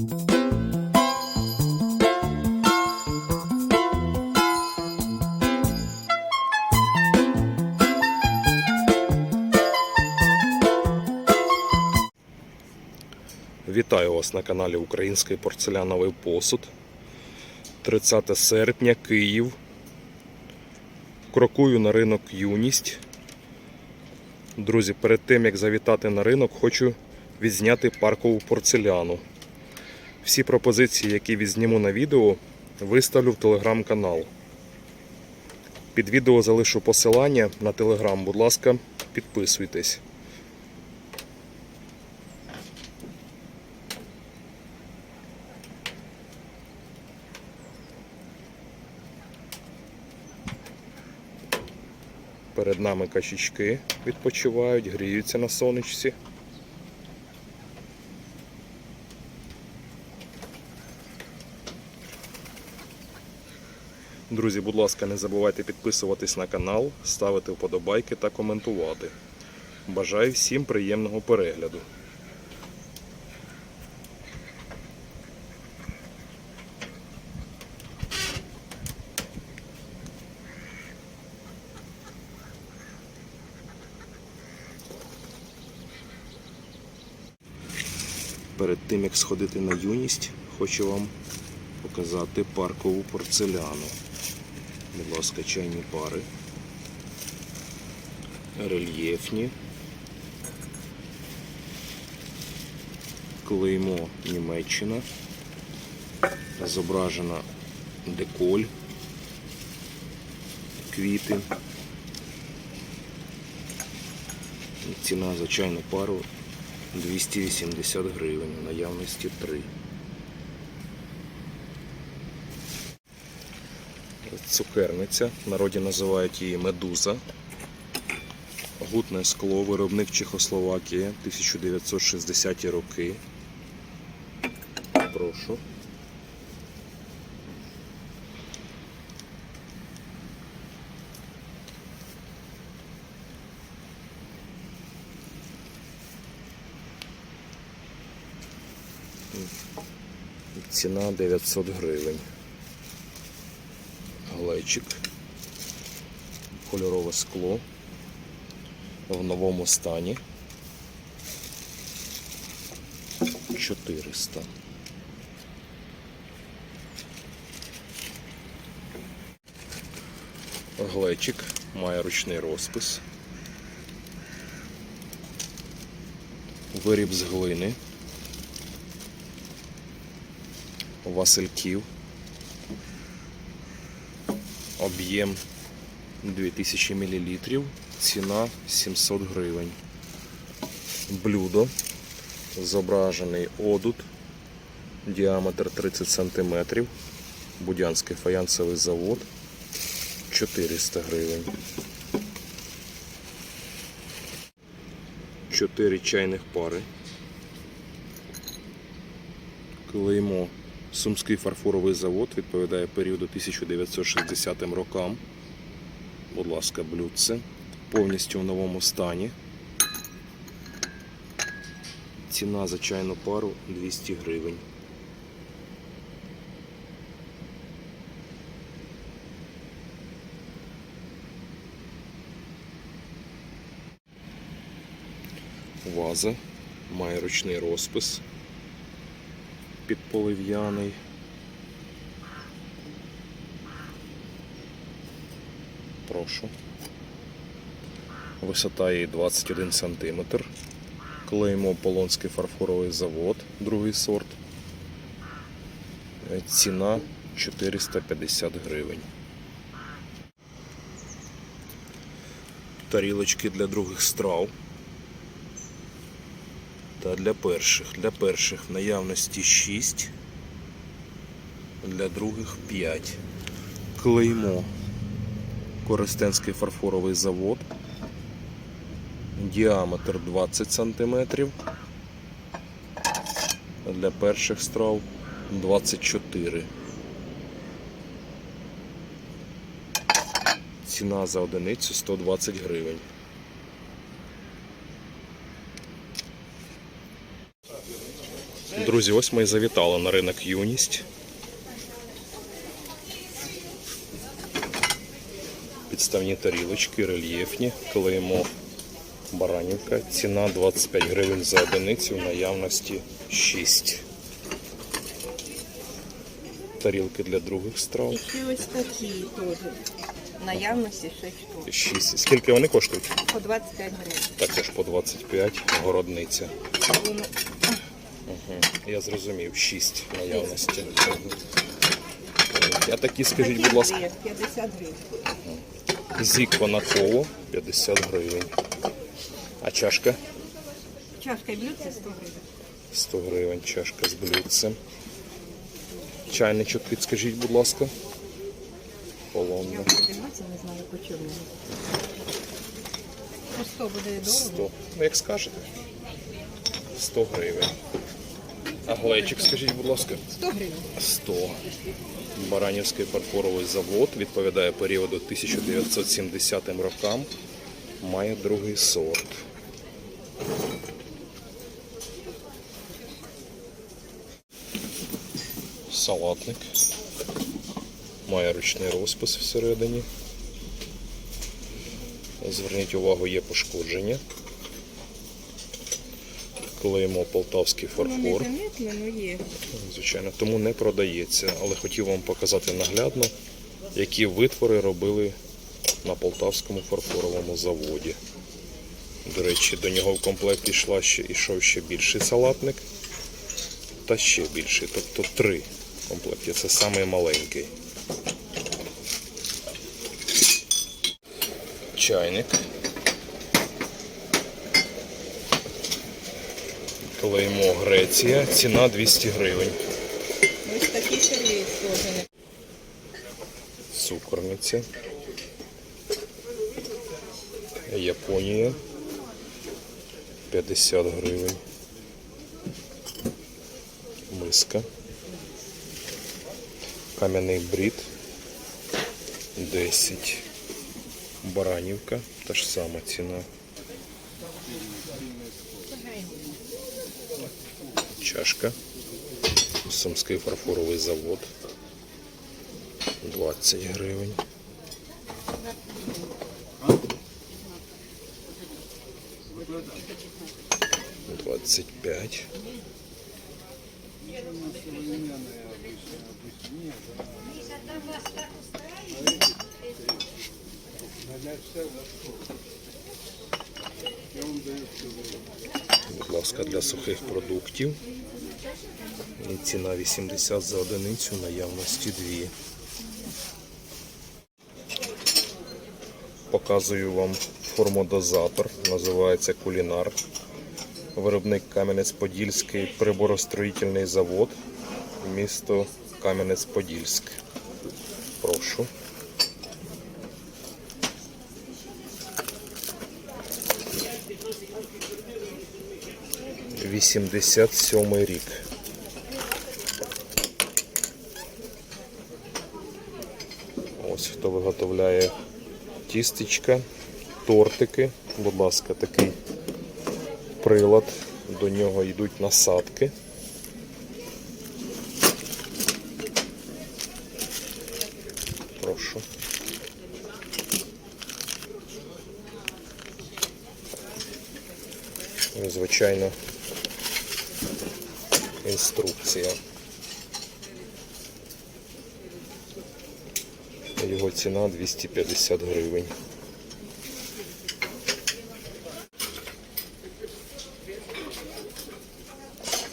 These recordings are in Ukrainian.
Вітаю вас на каналі Український порцеляновий посуд. 30 серпня, Київ. Крокую на ринок Юність. Друзі, перед тим як завітати на ринок, хочу відзняти паркову порцеляну. Всі пропозиції, які відзніму на відео, виставлю в телеграм-канал. Під відео залишу посилання на телеграм. Будь ласка, підписуйтесь. Перед нами качечки відпочивають, гріються на сонечці. Друзі, будь ласка, не забувайте підписуватись на канал, ставити вподобайки та коментувати. Бажаю всім приємного перегляду. Перед тим як сходити на юність, хочу вам показати паркову порцеляну. Будь ласка, чайні пари. Рельєфні. Клеймо Німеччина. Зображена деколь, квіти. Ціна за чайну пару 280 гривень, наявності 3. Цукерниця, в народі називають її медуза. Гутне скло, виробник Чехословакія, 1960 роки. Прошу. Ціна 900 гривень. Глечик. Кольорове скло. В новому стані. 400. Глечик має ручний розпис. Виріб з глини. Васильків. Об'єм 2000 мл. Ціна 700 гривень. Блюдо. Зображений одут. Діаметр 30 см. Будянський фаянсовий завод. 400 гривень. 4 чайних пари. Клеймо Сумський фарфоровий завод відповідає періоду 1960 рокам. Будь ласка, блюдце. Повністю в новому стані. Ціна за чайну пару 200 гривень. Ваза має ручний розпис підполив'яний. Прошу. Висота її 21 см. Клеймо Полонський фарфоровий завод, другий сорт. Ціна 450 гривень. Тарілочки для других страв для перших. Для перших в наявності 6, для других 5. Клеймо. Коростенський фарфоровий завод. Діаметр 20 см. Для перших страв 24. Ціна за одиницю 120 гривень. Друзі, ось ми і завітали на ринок Юність. Підставні тарілочки, рельєфні, клеймо Баранівка. Ціна 25 гривень за одиницю, в наявності 6. Тарілки для других страв. І ще ось такі теж. В Наявності 6 штук. 6. Скільки вони коштують? По 25 гривень. Також по 25 городниця. Воно. Я зрозумів, 6 наявності. А такі, скажіть, будь ласка, є 50 гривень. зік на коло 50 гривень. А чашка? Чашка і блюдце 100 гривень. 100 гривень чашка з блюдцем. Чайничок підскажіть, будь ласка. Я Полонна. вже дивлюся, не знаю по чому. По 100 буде дорого. 100. Ну, як скажете. 100 гривень. А глечик, скажіть, будь ласка. 100 гривень. 100. Баранівський фарфоровий завод відповідає періоду 1970 рокам. Має другий сорт. Салатник. Має ручний розпис всередині. Зверніть увагу, є пошкодження. Клеїмо полтавський фарфор. Звичайно, тому не продається. Але хотів вам показати наглядно, які витвори робили на полтавському фарфоровому заводі. До речі, до нього в комплект йшла ще, йшов ще більший салатник та ще більший, тобто три в комплекті. Це самий маленький. Чайник. Клеймо Греція. Ціна 200 гривень. Ось такі теж. Цукорниця. Японія. 50 гривень. Миска. Кам'яний брід. 10. Баранівка. Та ж сама ціна. Чашка. Сумський фарфоровий завод. 20 гривень. Двадцять п'ять. Будь ласка, для сухих продуктів. І ціна 80 за одиницю, наявності 2. Показую вам формодозатор, називається кулінар. Виробник Кам'янець-Подільський приборостроїтельний завод, місто Кам'янець-Подільськ. Прошу. Вісімдесят сьомий рік. Ось хто виготовляє тістечка, тортики. Будь ласка, такий прилад. До нього йдуть насадки. Прошу. Звичайно, інструкція. Його ціна 250 гривень.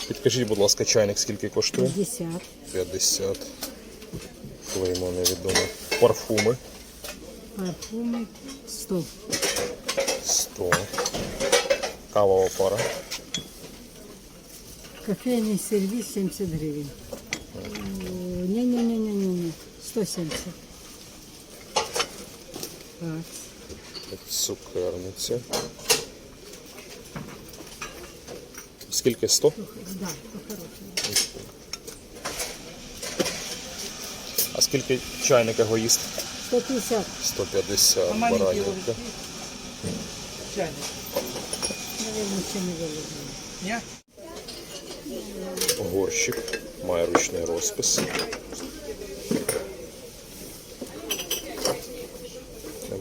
Підкажіть, будь ласка, чайник скільки коштує? 50. 50. Клеймо невідомо. Парфуми Парфуми 100. 100. Кавова пара. Кофейний сервіс 70 гривень. Ні-ні-ні-ні-ні. 170. Так. Цукерниця. Скільки 100? Да, то хороше. А скільки чайник егоїст? 150. 150 баранівка. Наверное, ще не вивезли. Горщик має ручний розпис.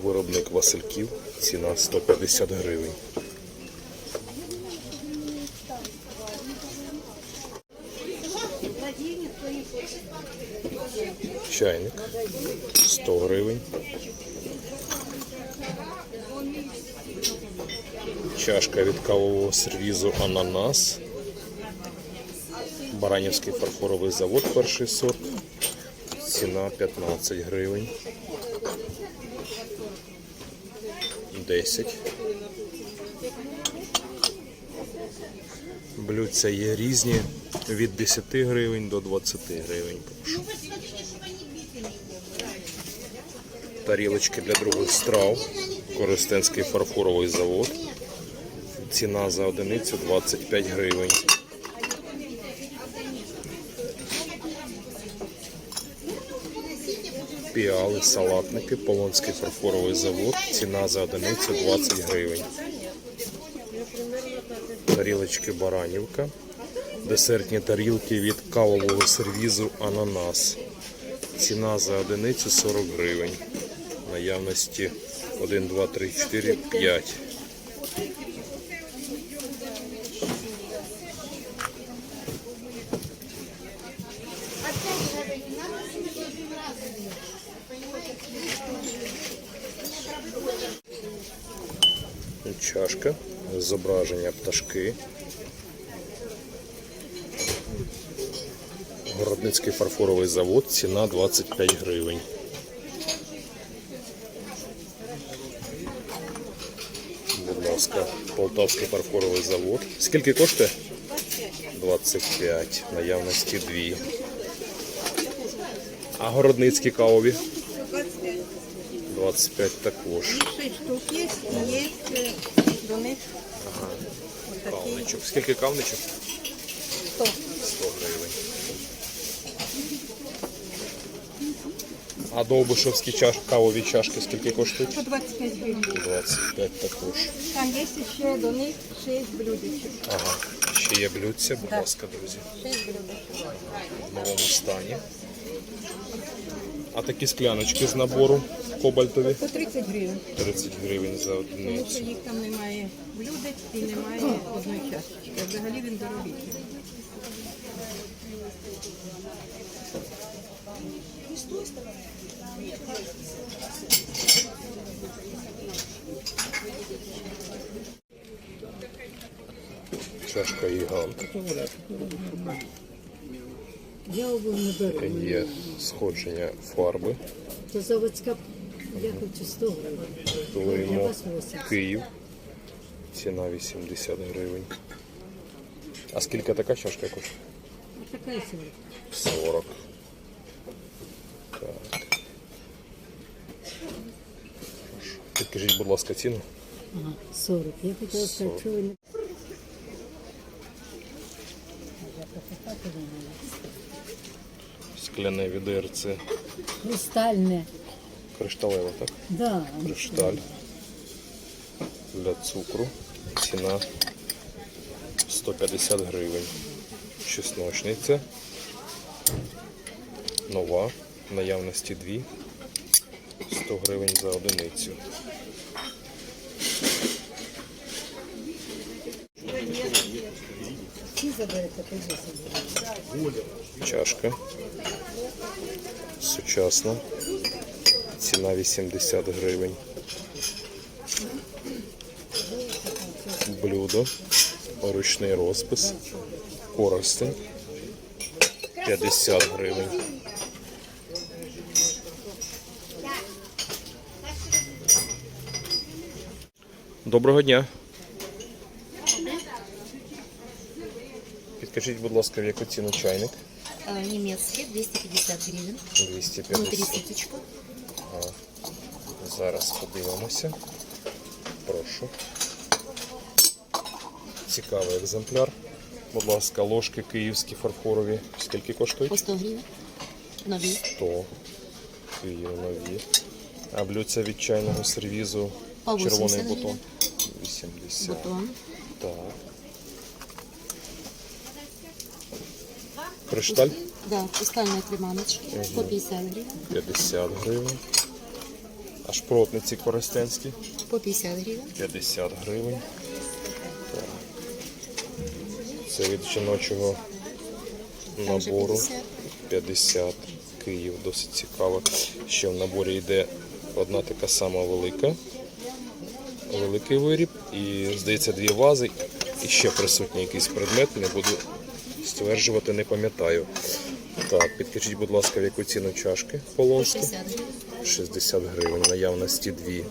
Виробник Васильків. Ціна 150 гривень. Чайник 100 гривень. Чашка від кавового сервізу Ананас. Баранівський фарфоровий завод перший сорт. Ціна 15 гривень. 10. Блюдця є різні від 10 гривень до 20 гривень. Тарілочки для других страв. Коростенський фарфоровий завод. Ціна за одиницю 25 гривень. Піали, салатники, Полонський фарфоровий завод. Ціна за одиницю 20 гривень. Тарілочки Баранівка. Десертні тарілки від кавового сервізу Ананас. Ціна за одиницю 40 гривень. Наявності 1, 2, 3, 4, 5. Чашка, зображення пташки. Городницький фарфоровий завод, ціна 25 гривень. Будь ласка, Полтавський фарфоровий завод. Скільки коштує? 25. Наявності 2. А городницькі кавові? 25 також. Шість штук є, і є до них отакі Кавничок. Скільки кавничок? 100. 100 гривень. А довбишевські чаш... кавові чашки скільки коштують? По 25 гривень. 25 також. Там є ще до них 6 блюдечок. Ага. Ще є блюдця, будь ласка, друзі. 6 блюдечок. В новому стані. А такі скляночки з набору кобальтові По 30 гривень. 30 гривень за Тому що їх там немає блюдець і немає одної чашечки. Взагалі він дорогий. Чашка гігант. Я обув не беру. Є сходження фарби. То заводська, я хочу 100 гривень. Для Клеймо вас 80. Київ. Ціна 80 гривень. А скільки така чашка коштує? Така і сьогодні. 40. Так. Підкажіть, будь ласка, ціну. Ага, 40. Я хотіла сказати, 40. що ви не... Скляне відерце Кристальне. кришталеве, так? Да. Кришталь для цукру. Ціна 150 гривень. Чесночниця. Нова. Наявності 2. 100 гривень за одиницю. Всі заберете по 10 гривень. Чашка. Сучасна. Ціна 80 гривень. Блюдо. Ручний розпис. Коростень. 50 гривень. Доброго дня. Підкажіть, будь ласка, в яку ціну чайник? А, Немецкий 250 гривен. 250. Внутри сеточка. Зараз подивимося. Прошу. Цікавий екземпляр. Будь ласка, ложки київські фарфорові. Скільки коштують? По 100 гривен. Нові. 100. Київ нові. А блюдця від чайного сервізу. Червоний 80 бутон. 80. Бутон. Так. Кришталь Да, хрустальные креманочки по 50 гривен. 50 гривень. А шпротниці коростенські По 50 гривен. 50 гривень. Так. Це від жіночого набору 50. 50 Київ, досить цікаво. Ще в наборі йде одна така сама велика. Великий виріб і, здається, дві вази. І ще присутній якийсь предмет, не буду стверджувати, не пам'ятаю. Так, підкажіть, будь ласка, в яку ціну чашки По полонські? 60 гривень, наявності дві.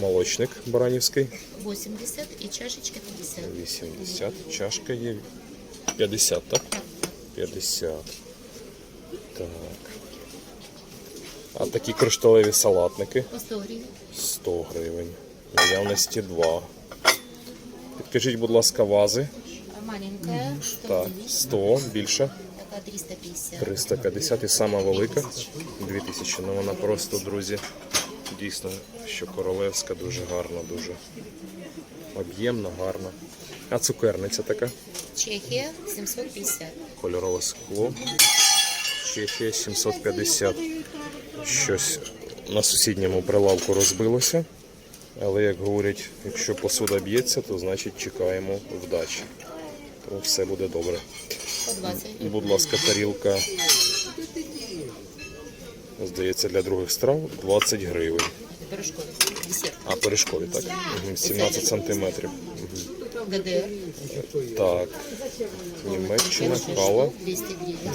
Молочник Баранівський 80 и чашечка 50. 80. Чашка є 50, так? 50. Так. А такі кришталеві салатники По 100 гривен. 100 гривень. Наявності 2. Підкажіть, будь ласка, вази. А Маленькая 100 Так, 100, більше. Такая 350. 350 і сама велика 2000. Ну вона просто, друзі, дійсно, що королевська дуже гарна, дуже об'ємна, гарна. А цукерниця така, Чехия 750. кольорове скло. Чехія 750. Щось на сусідньому прилавку розбилося. Але як говорять, якщо посуда б'ється, то значить чекаємо вдачі. Все буде добре. По 20 гривен. Будь ласка, тарілка. Здається, для других страв 20 гривень. А, пиріжкові, так. 17 сантиметрів. ГДР. Так. Німеччина, кава.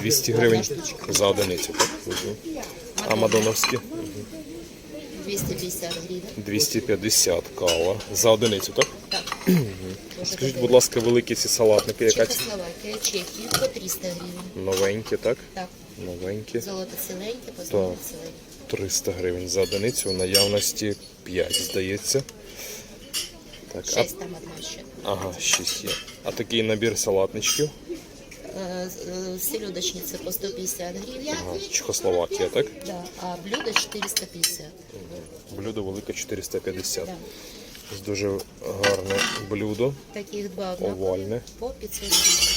200 гривень за одиницю, так? А мадоновські? 250 гривен. 250 кава. За одиницю, так? Так. Скажіть, будь ласка, великі ці салатники, яка ці? Чехословакия, Чехия по 300 гривен. Новенькі, так? Так, Новенькі. золото ціленьке, по золото ціленьке. 300 гривень за одиницю. В наявності 5, здається. Так, а, 6 там одна ще. ага, 6 є. А такий набір салатничків. Е, е, Селедочниця по 150 гривень. Ага, Чехословакія, так? Да, а блюдо 450. Блюдо велике 450. Да. Ось Дуже гарне блюдо. Таких два однакові Овальне. по 500 гривень.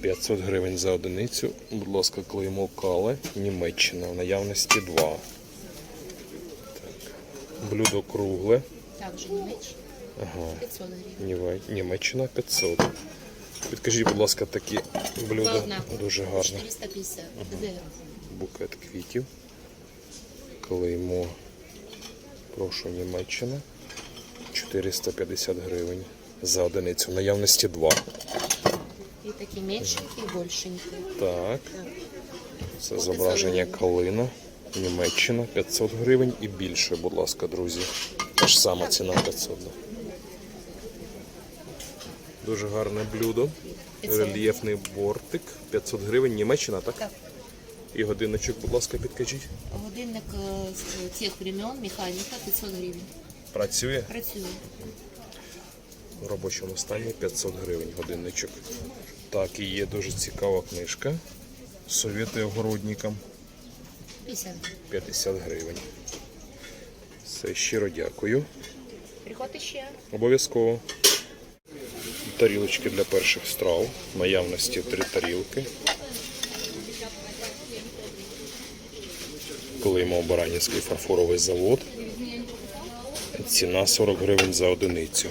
500 гривень за одиницю. Будь ласка, клеймо кале. Німеччина. В наявності 2. Так. Блюдо кругле. Також Німеччина Ага. 500 гривень. Німеччина 500. Підкажіть, будь ласка, такі Два блюда дуже гарне. 450 ГДР. Букет квітів. Клеймо. Прошу Німеччина. 450 гривень за одиницю. В наявності 2. І такі меншенькі, і більшенькі. Так. Це зображення калина. Німеччина 500 гривень і більше, будь ласка, друзі. Та ж сама ціна 500. Дуже гарне блюдо. Рельєфний бортик. 500 гривень. Німеччина, так? Так. І годинничок, будь ласка, підкажіть. Годинник е, з тих времен, механіка 500 гривень. Працює Працює. в робочому стані 500 гривень годинничок. Так, і є дуже цікава книжка. Совєти огородникам 50 гривень. 50 гривень. Все, щиро дякую. Приходьте ще. Обов'язково. Тарілочки для перших страв. Наявності три тарілки. Клеймо Баранівський фарфоровий завод. Ціна 40 гривень за одиницю.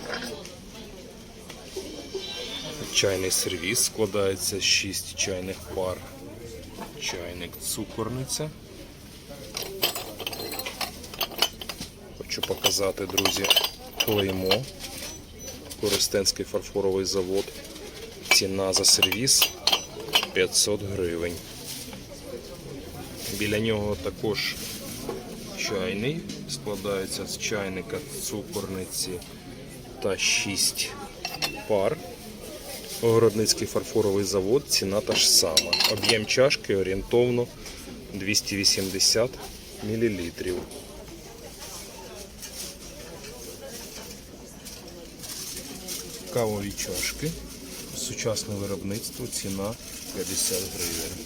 Чайний сервіс складається з 6 чайних пар. Чайник цукорниця. Хочу показати, друзі, клеймо. Коростенський фарфоровий завод. Ціна за сервіс 500 гривень. Біля нього також чайний. Складається з чайника, цукорниці та 6 пар. Огородницький фарфоровий завод. Ціна та ж сама. Об'єм чашки орієнтовно 280 мл. Кавові чашки. Сучасне виробництво, ціна 50 гривень.